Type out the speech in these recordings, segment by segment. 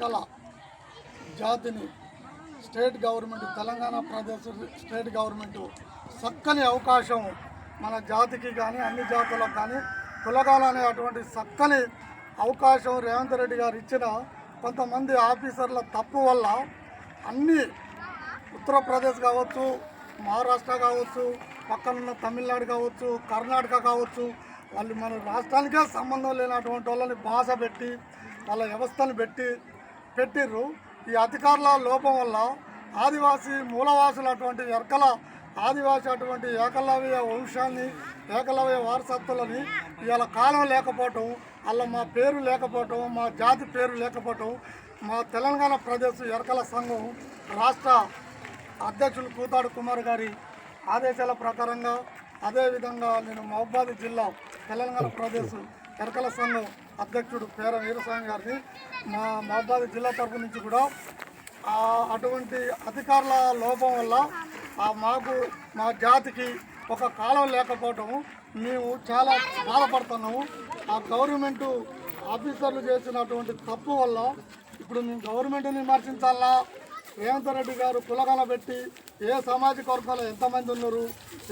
ఎరకల జాతిని state government Telangana Pradesh state government చక్కని అవకాశం మన జాతికి కానీ అన్ని జాతులకు కానీ కులగాలనే అటువంటి చక్కని అవకాశం రేవంత్ రెడ్డి గారు ఇచ్చిన కొంతమంది ఆఫీసర్ల తప్పు వల్ల అన్ని ఉత్తరప్రదేశ్ కావచ్చు మహారాష్ట్ర కావచ్చు పక్కనున్న తమిళనాడు కావచ్చు కర్ణాటక కావచ్చు వాళ్ళు మన రాష్ట్రానికే సంబంధం లేనటువంటి వాళ్ళని భాష పెట్టి వాళ్ళ వ్యవస్థను పెట్టి పెట్టిర్రు. ఈ అధికారుల లోపం వల్ల ఆదివాసీ మూలవాసులు అటువంటి ఎరకల ఆదివాసీ అటువంటి ఏకలవ్య వంశాన్ని ఏకలవ్య వారసత్వాలని ఇవాళ కాలం లేకపోవటం అలా మా పేరు లేకపోవటం మా జాతి పేరు లేకపోవటం మా తెలంగాణ ప్రదేశ్ ఎరకల సంఘం రాష్ట్ర అధ్యక్షులు కూతాడు కుమార్ గారి ఆదేశాల ప్రకారంగా అదేవిధంగా నేను మహబాద్ జిల్లా తెలంగాణ ప్రదేశ్ ఎరకల సంఘం అధ్యక్షుడు పేర వీరస్వామి గారిని మా మహబాద్ జిల్లా తరపు నుంచి కూడా అటువంటి అధికారుల లోపం వల్ల మాకు మా జాతికి ఒక కాలం లేకపోవటం మేము చాలా బాధపడుతున్నాము. ఆ గవర్నమెంటు ఆఫీసర్లు చేసినటువంటి తప్పు వల్ల ఇప్పుడు మేము గవర్నమెంట్ని విమర్శించాలా? రేవంత్ రెడ్డి గారు కులగన పెట్టి ఏ సామాజిక వర్గాలు ఎంతమంది ఉన్నారు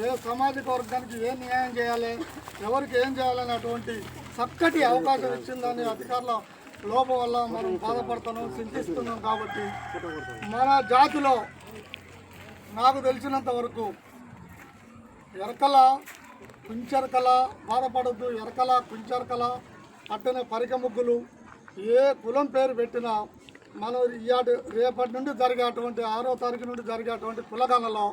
ఏ సామాజిక వర్గానికి ఏ న్యాయం చేయాలి ఎవరికి ఏం చేయాలనేటువంటి చక్కటి అవకాశం ఇచ్చిందని అధికారుల లోపం వల్ల మనం బాధపడుతున్నాం చింతిస్తున్నాం కాబట్టి మన జాతిలో నాకు తెలిసినంత వరకు ఎరకల కుంచెరకల బాధపడద్దు ఎరకల కుంచెరకల అట్టనే పరిక ముగ్గులు ఏ కులం పేరు పెట్టినా మనం ఇయాడు రేపటి నుండి జరిగేటువంటి ఆరో తారీఖు నుండి జరిగేటువంటి కులగణలో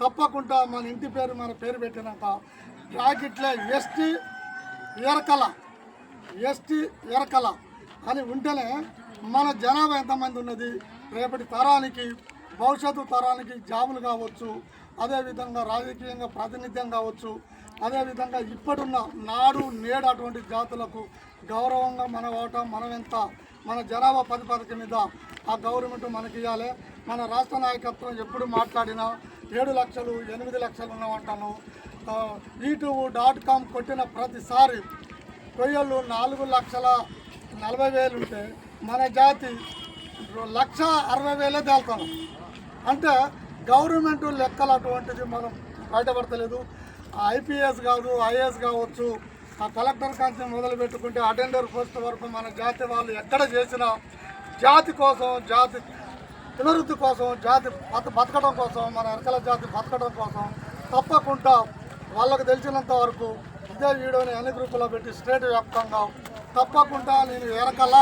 తప్పకుండా మన ఇంటి పేరు మన పేరు పెట్టినాక బ్రాకెట్లే ఎస్టీ ఎరకల ఎస్టీ ఎరకల అని ఉంటేనే మన జనాభా ఎంతమంది ఉన్నది? రేపటి తరానికి భవిష్యత్తు తరానికి జాబులు కావచ్చు అదేవిధంగా రాజకీయంగా ప్రాతినిధ్యం కావచ్చు అదేవిధంగా ఇప్పుడున్న నాడు నేడు అటువంటి జాతులకు గౌరవంగా మన ఓటం మనం ఎంత మన జనాభా పదిపదిక మీద ఆ గవర్నమెంట్ మనకి ఇవ్వాలి మన రాష్ట్ర నాయకత్వం ఎప్పుడు మాట్లాడినా ఏడు లక్షలు ఎనిమిది లక్షలు ఉన్నామంటాను. యూట్యూబ్ డాట్ కామ్ కొట్టిన ప్రతిసారి కొయ్యలు నాలుగు లక్షల నలభై వేలు ఉంటే మన జాతి లక్ష అరవై వేలే తేల్తాను అంటే గవర్నమెంట్ లెక్కలు అటువంటిది మనం బయటపడతలేదు. ఐపీఎస్ కాదు ఐఏఎస్ కావచ్చు ఆ కలెక్టర్ కాంచి మొదలు పెట్టుకుంటే అటెండర్ పోస్ట్ వరకు మన జాతి వాళ్ళు ఎక్కడ చేసినా జాతి కోసం జాతి పునరుద్ధి కోసం జాతి బత బతకడం కోసం మన ఎరకల జాతి బతకడం కోసం తప్పకుండా వాళ్ళకు తెలిసినంత వరకు ఇదే వీడియోని అన్ని గ్రూపులో పెట్టి స్టేట్ వ్యాప్తంగా తప్పకుండా నేను ఎరకల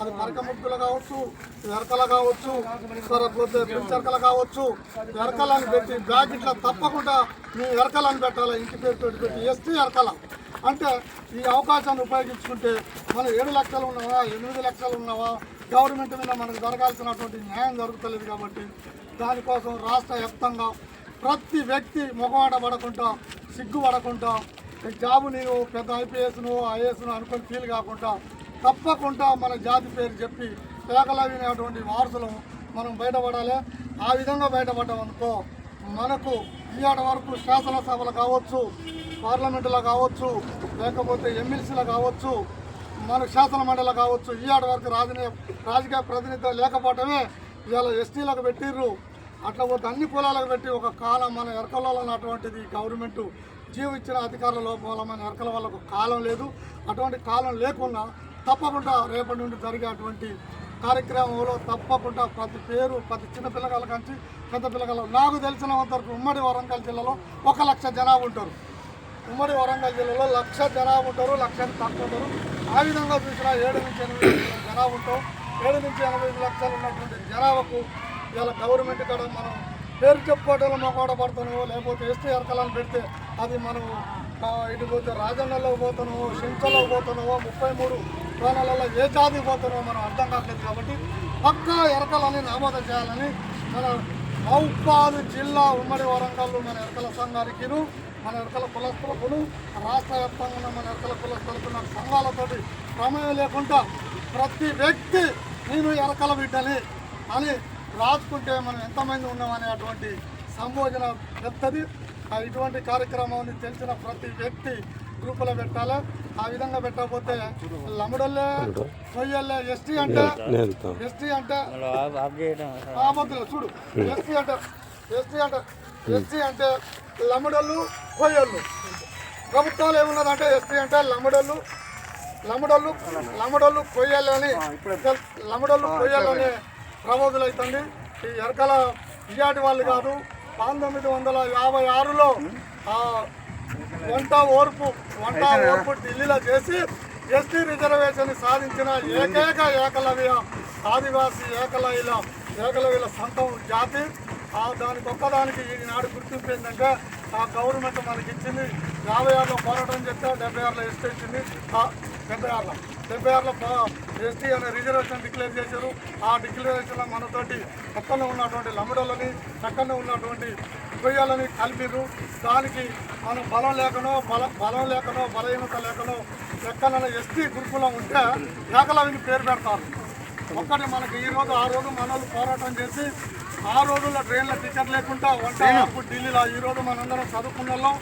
అది మరకముగ్గులు కావచ్చు ఎరకల కావచ్చు సరపోతే కావచ్చు ఎరకలని పెట్టి బ్రాకెట్లో తప్పకుండా మేము ఎరకలను పెట్టాలి? ఇంటి పేరు పెట్టి పెట్టి ఎస్టీ ఎరకల అంటే ఈ అవకాశాన్ని ఉపయోగించుకుంటే మనం ఏడు లక్షలు ఉన్నావా ఎనిమిది లక్షలు ఉన్నావా గవర్నమెంట్ మీద మనకు జరగాల్సినటువంటి న్యాయం జరుగుతలేదు కాబట్టి దానికోసం రాష్ట్ర వ్యాప్తంగా ప్రతి వ్యక్తి మొగవాడ పడకుండా సిగ్గు పడకుండా జాబు నీవు పెద్ద ఐపీఎస్ను ఐఏఎస్ను అనుకుని ఫీల్ కాకుండా తప్పకుండా మన జాతి పేరు చెప్పి పేకలవినటువంటి వారసులు మనం బయటపడాలి. ఆ విధంగా బయటపడ్డామనుకో మనకు ఇవాటి వరకు శాసనసభలు కావచ్చు పార్లమెంటులో కావచ్చు లేకపోతే ఎమ్మెల్సీలు కావచ్చు మన శాసన మండలి కావచ్చు ఇవాటి వరకు రాజకీయ రాజకీయ ప్రాతినిధ్యం లేకపోవటమే ఇవాళ ఎస్టీలకు పెట్టిర్రు. అట్లా పోతే అన్ని కులాలకు పెట్టి ఒక కాలం మన ఎరకలలో ఉన్నటువంటిది గవర్నమెంట్ జీవించిన అధికారుల లోపం మన ఎరకల వాళ్ళకు కాలం లేదు. అటువంటి కాలం లేకుండా తప్పకుండా రేపటి నుండి జరిగే అటువంటి కార్యక్రమంలో తప్పకుండా ప్రతి పేరు ప్రతి చిన్న పిల్లగాల కంచి పెద్ద పిల్లగల నాకు తెలిసిన వరకు ఉమ్మడి వరంగల్ జిల్లాలో ఒక లక్ష జనాభా ఉంటారు. ఉమ్మడి వరంగల్ జిల్లాలో లక్ష జనాభా ఉంటారు లక్షానికి తక్కువ ఉంటారు. ఆ విధంగా చూసినా ఏడు నుంచి ఎనిమిది లక్షల జనాభా ఉంటాం. ఏడు నుంచి ఎనభై ఐదు లక్షలు ఉన్నటువంటి జనాభాకు ఇవాళ గవర్నమెంట్ కూడా మనం పేరు చెప్పుకోవడంలో మొగోడ పడుతున్నామో లేకపోతే ఎస్టీ ఎరకలను పెడితే అది మనం ఇటు పోతే రాజన్నలో పోతున్నామో శంకలో పోతున్నామో ముప్పై మూడు కోణాలలో ఏ జాతికి పోతున్నామో మనం అర్థం కావట్లేదు కాబట్టి పక్కా ఎరకలని నామోదం చేయాలని మన మహబాద్ జిల్లా ఉమ్మడి వరంగల్ మన ఎరకల సంఘానికి మన ఎరకల కులస్తులకు రాష్ట్ర వ్యాప్తంగా ఉన్న మన ఎరకల కులస్తులకు ఉన్న సంఘాలతోటి ప్రమేయం లేకుండా ప్రతి వ్యక్తి నేను ఎరకల బిడ్డని అని రాసుకుంటే మనం ఎంతమంది ఉన్నామనే అటువంటి సంబోధన చెప్తుంది ఇటువంటి కార్యక్రమాన్ని తెలిసిన ప్రతి వ్యక్తి గ్రూపులో పెట్టాలి? ఆ విధంగా పెట్టకపోతే లముడల్లే కొయ్యల్లే ఎస్టీ అంటే ఎస్టీ అంటే ఆపత్తులు చూడు. ఎస్టీ అంటే ఎస్టీ అంటే ఎస్టీ అంటే లముడళ్ళు కొయ్యళ్ళు ప్రభుత్వాలు ఏమున్నదంటే ఎస్టీ అంటే లముడళ్ళు లముడళ్ళు లముడళ్ళు కొయ్యాలని లముడళ్ళు కొయ్యాలని ప్రబోధులు అవుతుంది ఈ ఎరకల ఇయాటి వాళ్ళు కాదు పంతొమ్మిది వందల యాభై ఆరులో ఆ వంట ఓర్పు వంట ఓర్పు ఢిల్లీలో చేసి ఎస్టీ రిజర్వేషన్ సాధించిన ఏకైక ఏకలవ్య ఆదివాసీ ఏకలవ్యుల ఏకలవ్యుల సంతం జాతి. ఆ దానికి ఒక్కదానికి ఈనాడు గుర్తింపు ఏంటంటే ఆ గవర్నమెంట్ మనకి ఇచ్చింది యాభై ఆరులో పోరాటం చేస్తే డెబ్బై ఆరులో ఎస్టీ ఇచ్చింది. డెబ్బై ఆరులో. డెబ్బై ఆరులో ఎస్టీ అనే రిజర్వేషన్ డిక్లేర్ చేశారు. ఆ డిక్లరేషన్లో మనతోటి పక్కన ఉన్నటువంటి లమడలని పక్కన ఉన్నటువంటి కొయ్యాలని కలిపిరు దానికి మనం బలం లేకనో బల బలం లేకనో బలహీనత లేకనో ఎక్కడైనా ఎస్టీ గురుకులం ఉంటే ఏకలవిని పేరు పెడతారు. ఒక్కటి మనకి ఈ రోజు ఆ రోజు మనోళ్ళు పోరాటం చేసి ఆ రోజుల్లో ట్రైన్ల టికెట్ లేకుండా వంట ఢిల్లీలో ఈ రోజు మనందరం చదువుకున్న వాళ్ళం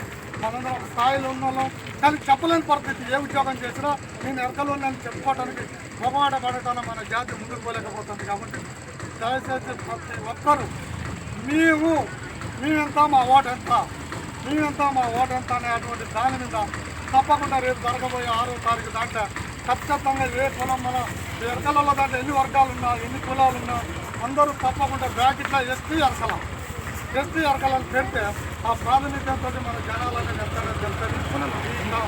మనందరం ఒక స్థాయిలో ఉన్న వాళ్ళం. కానీ చెప్పలేని పరిస్థితి ఏ ఉద్యోగం చేసినా నేను ఎరకలో నేను చెప్పుకోవడానికి మొగమాట పడటాన మన జాతి ముందుకు పోలేకపోతుంది కాబట్టి దయచేసి ప్రతి ఒక్కరూ మేము మేమెంత మా ఓటు ఎంత? మేమెంత మా ఓటు ఎంత అనేటువంటి దాని మీద తప్పకుండా రేపు జరగబోయే ఆరో తారీఖు దాంట్లో ఖచ్చితంగా ఏ కులం మన ఎరకలలో దాంట్లో ఎన్ని వర్గాలు ఉన్నా ఎన్ని కులాలు ఉన్నా అందరూ తప్పకుండా బ్యాకెట్లో ఎస్టీ అరకల ఎస్టీ అరకలను పెడితే ఆ ప్రాతినిధ్యంతో మన జనాలనే తెలుస్తుంది ఇంకా